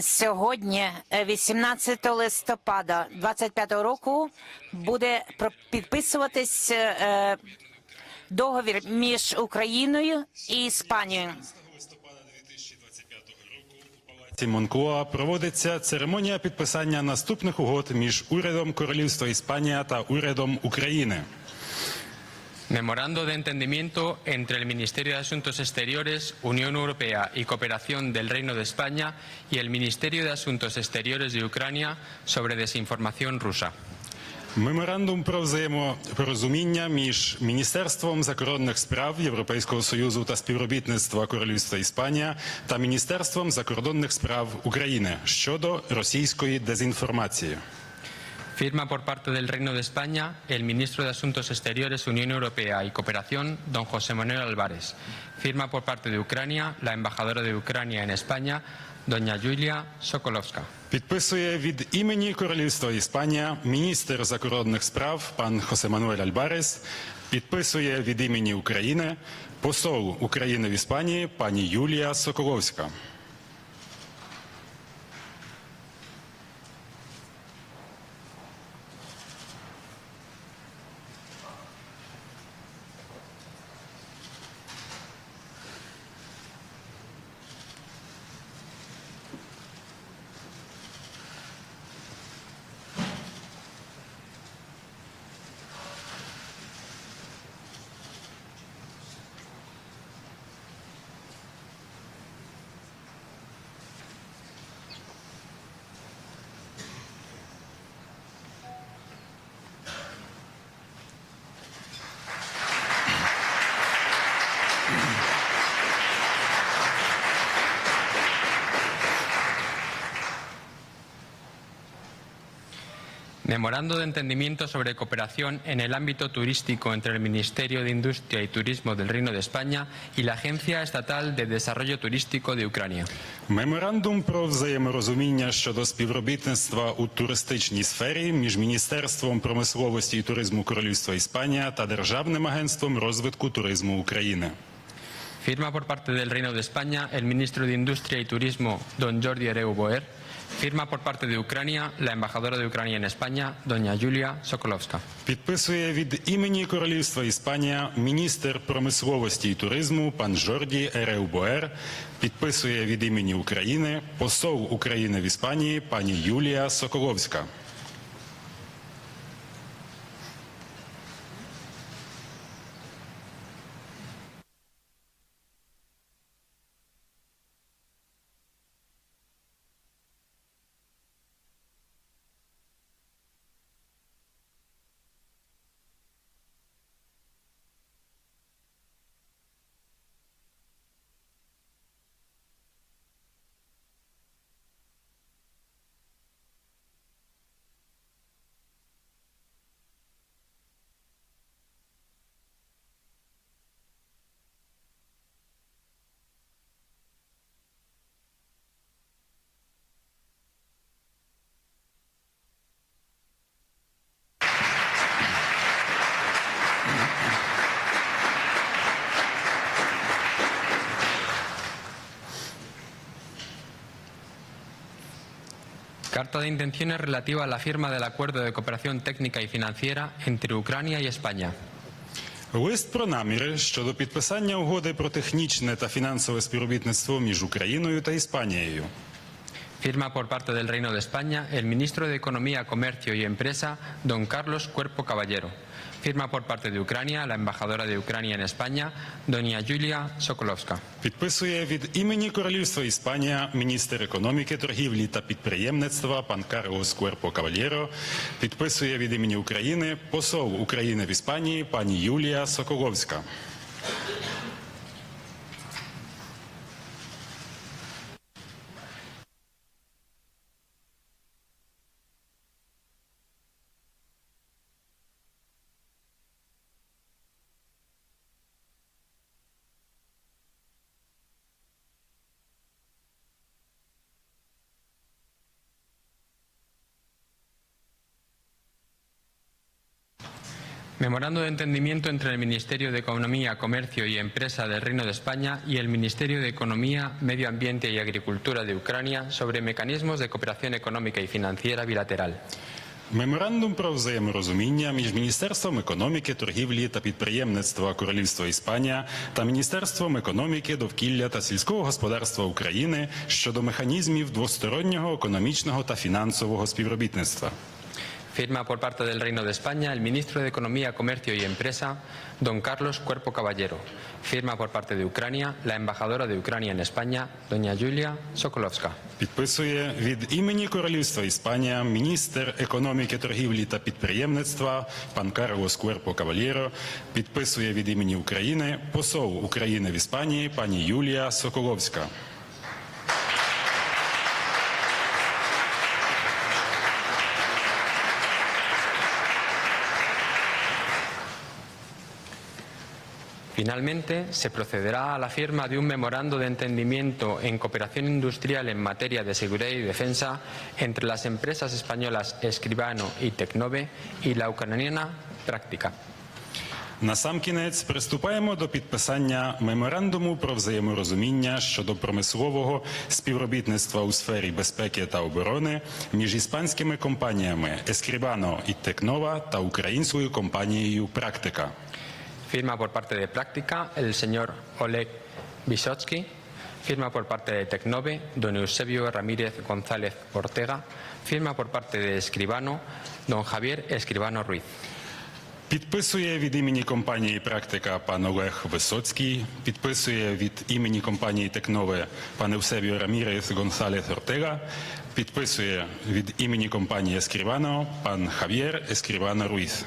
Сьогодні, е, 18 листопада 25 року, буде підписуватись е, договір між Україною і Іспанією. листопада 2025 року палаці Монклоа проводиться церемонія підписання наступних угод між урядом Королівства Іспанія та урядом України. Memorando de entendimiento entre el Ministerio de Asuntos Exteriores, Unión Europea y Cooperación del Reino de España y el Ministerio de Asuntos Exteriores de Ucrania sobre desinformación rusa. Меморандум про взаємопорозуміння між Міністерством закордонних справ Європейського союзу та співробітництва Королівства Іспанія та Міністерством закордонних справ України щодо російської дезінформації. Firma por parte del Reino de España el Ministro de Asuntos Exteriores, Unión Europea y Cooperación, don José Manuel Álvarez. Firma por parte de Ucrania la embajadora de Ucrania en España, doña Yulia Sokolovska. Підписує від імені Королівства Іспанія міністр закордонних справ пан Хосе Мануель Альбарес. Підписує від імені України посол України в Іспанії пані Юлія Соколовська. Memorando de entendimiento sobre cooperación en el ámbito turístico entre el Ministerio de Industria y Turismo del Reino de España y la Agencia Estatal de Desarrollo Turístico de Ucrania. Меморандум про взаєморозуміння щодо співробітництва у туристичній сфері між Міністерством промисловості і туризму Королівства Іспанія та Державним агентством розвитку туризму України. Firma por parte del Reino de España el ministro de Industria y Turismo, don Jordi Hereu Boer. Firma por parte de Ucrania la embajadora de Ucrania en España, doña Yulia Sokolovska. Підписує від імені Королівства Іспанія міністр промисловості і туризму пан Жорді Ереубоер. Підписує від імені України посол України в Іспанії пані Юлія Соколовська. Carta de intenciones relativa a la firma del acuerdo de cooperación técnica y financiera entre Ucrania y España. Лист про наміри щодо підписання угоди про технічне та фінансове співробітництво між Україною та Іспанією. Firma por parte del Reino de España el ministro de Economía, Comercio y Empresa, don Carlos Cuerpo Caballero. Firma por parte de Ucrania la embajadora de Ucrania en España, doña Yulia Sokolovska. Підписує від імені Королівства Іспанія міністр економіки, торгівлі та підприємництва пан Карлос Куерпо Кавальєро. Підписує від імені України посол України в Іспанії пані Юлія Соколовська. Memorando de entendimiento entre el Ministerio de Economía, Comercio y Empresa del Reino de España y el Ministerio de Economía, Medio Ambiente y Agricultura de Ucrania sobre mecanismos de cooperación económica y financiera bilateral. Меморандум про взаєморозуміння між Міністерством економіки, торгівлі та підприємництва Королівства Іспанія та Міністерством економіки, довкілля та сільського господарства України щодо механізмів двостороннього економічного та фінансового співробітництва. Firma por parte del Reino de España el Ministro de Economía, Comercio y Empresa, don Carlos Cuerpo Caballero. Firma por parte de Ucrania la embajadora de Ucrania en España, doña Julia Sokolovska. Підписує від імені Королівства Іспанія міністр економіки, торгівлі та підприємництва пан Карлос Куерпо Кавальєро. Підписує від імені України посол України в Іспанії пані Юлія Соколовська. Finalmente, se procederá a la firma de un memorando de entendimiento en cooperación industrial en materia de seguridad y defensa entre las empresas españolas Escribano y Tecnove y la ucraniana Práctica. Насамкінець приступаємо до підписання меморандуму про взаєморозуміння щодо промислового співробітництва у сфері безпеки та оборони між іспанськими компаніями Ескрібано і Текнова та українською компанією Практика. Firma por parte de Práctica el señor Oleg Vysotsky. Firma por parte de Tecnove don Eusebio Ramírez González Ortega. Firma por parte de Escribano don Javier Escribano Ruiz. Підписує від імені компанії Практика пан Олег Висоцький. Підписує від імені компанії Текнове пан Евсебіо Рамірес Гонсалес Ортега. Підписує від імені компанії Ескрівано пан Хав'єр Ескрівано Руїс.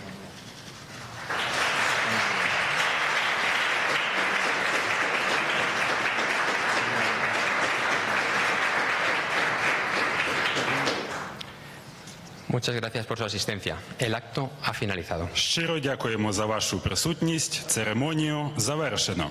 Muchas gracias por su asistencia. El acto ha finalizado. Щиро дякуємо за вашу присутність. Церемонію завершено.